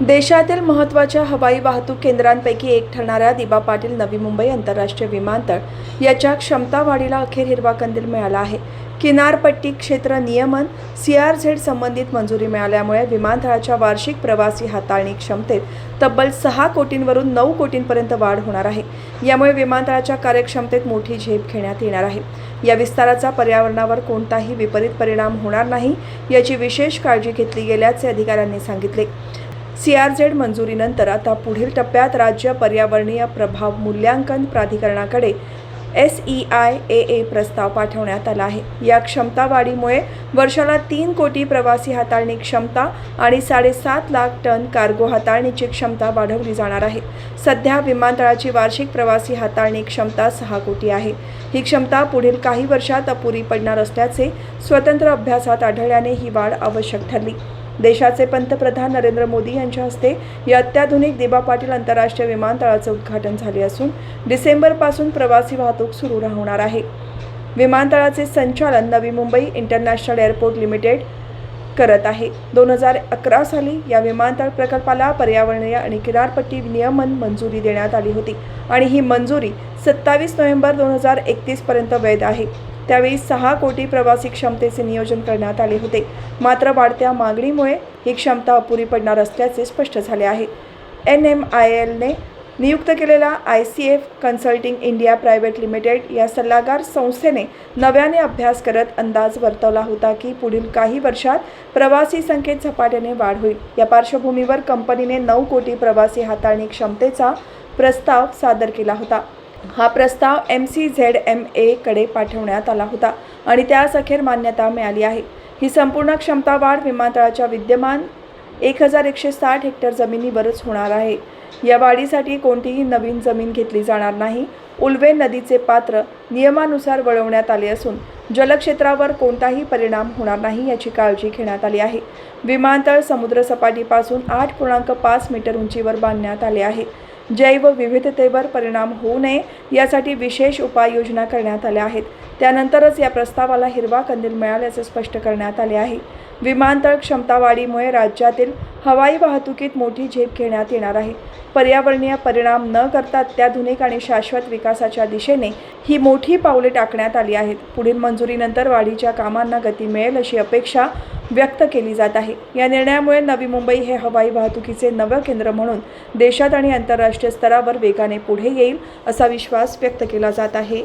देशातील महत्त्वाच्या हवाई वाहतूक केंद्रांपैकी एक ठरणाऱ्या दिबा पाटील नवी मुंबई आंतरराष्ट्रीय विमानतळ. याच्या क्षमता वाढीला अखेर हिरवा कंदील मिळाला आहे. किनारपट्टी क्षेत्र नियमन सी आर झेड संबंधित मंजुरी मिळाल्यामुळे विमानतळाच्या वार्षिक प्रवासी हाताळणी क्षमतेत तब्बल सहा कोटींवरून नऊ कोटींपर्यंत वाढ होणार आहे. यामुळे विमानतळाच्या कार्यक्षमतेत मोठी झेप घेण्यात येणार आहे. या विस्ताराचा पर्यावरणावर कोणताही विपरीत परिणाम होणार नाही याची विशेष काळजी घेतली गेल्याचे अधिकाऱ्यांनी सांगितले. सी आर झेड मंजुरीनंतर आता पुढील टप्प्यात राज्य पर्यावरणीय प्रभाव मूल्यांकन प्राधिकरणाकडे S E I A A प्रस्ताव पाठवण्यात आला आहे. या क्षमता वाढीमुळे वर्षाला तीन कोटी प्रवासी हाताळणी क्षमता आणि साडेसात लाख टन कार्गो हाताळणीची क्षमता वाढवली जाणार आहे. सध्या विमानतळाची वार्षिक प्रवासी हाताळणी क्षमता सहा कोटी आहे. ही क्षमता पुढील काही वर्षात अपुरी पडणार असल्याचे स्वतंत्र अभ्यासात आढळल्याने ही वाढ आवश्यक ठरली. देशाचे पंतप्रधान नरेंद्र मोदी यांच्या हस्ते या अत्याधुनिक दिबा पाटील आंतरराष्ट्रीय विमानतळाचे उद्घाटन झाले असून डिसेंबरपासून प्रवासी वाहतूक सुरू राहणार आहे. विमानतळाचे संचालन Navi Mumbai international airport limited करत आहे. दोन हजार अकरा साली या विमानतळ प्रकल्पाला पर्यावरणीय आणि किनारपट्टी नियमन मंजुरी देण्यात आली होती आणि ही मंजुरी सत्तावीस नोव्हेंबर दोन हजार एकतीसपर्यंत वैध आहे. त्यावेळी सहा कोटी प्रवासी क्षमतेचे नियोजन करण्यात आले होते. मात्र वाढत्या मागणीमुळे ही क्षमता अपुरी पडणार असल्याचे स्पष्ट झाले आहे. एन एम आय एलने नियुक्त केलेला I C F consulting India private limited या सल्लागार संस्थेने नव्याने अभ्यास करत अंदाज वर्तवला होता की पुढील काही वर्षात प्रवासी संख्येत झपाट्याने वाढ होईल. या पार्श्वभूमीवर कंपनीने नऊ कोटी प्रवासी हाताळणी क्षमतेचा प्रस्ताव सादर केला होता. हा प्रस्ताव एम सी झेड एम एकडे पाठवण्यात आला होता आणि त्यास अखेर मान्यता मिळाली आहे. ही संपूर्ण क्षमता वाढ विमानतळाच्या विद्यमान एक हजार एकशे साठ हेक्टर जमिनीवरच होणार आहे. या वाढीसाठी कोणतीही नवीन जमीन घेतली जाणार नाही. उल्वे नदीचे पात्र नियमानुसार वळवण्यात आले असून जलक्षेत्रावर कोणताही परिणाम होणार नाही याची काळजी घेण्यात आली आहे. विमानतळ समुद्रसपाटीपासून आठ पूर्णांक पाच मीटर उंचीवर बांधण्यात आले आहे. जैवविविधतेवर परिणाम होऊ नये यासाठी विशेष उपाययोजना करण्यात आल्या आहेत. त्यानंतरच या प्रस्तावाला हिरवा कंदील मिळाल्याचे स्पष्ट करण्यात आले आहे. विमानतळ क्षमतावाढीमुळे राज्यातील हवाई वाहतुकीत मोठी झेप घेण्यात येणार आहे. पर्यावरणीय परिणाम न करता अत्याधुनिक आणि शाश्वत विकासाच्या दिशेने ही मोठी पावले टाकण्यात आली आहेत. पुढील मंजुरीनंतर वाढीच्या कामांना गती मिळेल अशी अपेक्षा व्यक्त केली जात आहे. या निर्णयामुळे नवी मुंबई हे हवाई वाहतुकीचे नवं केंद्र म्हणून देशात आणि आंतरराष्ट्रीय स्तरावर वेगाने पुढे येईल असा विश्वास व्यक्त केला जात आहे.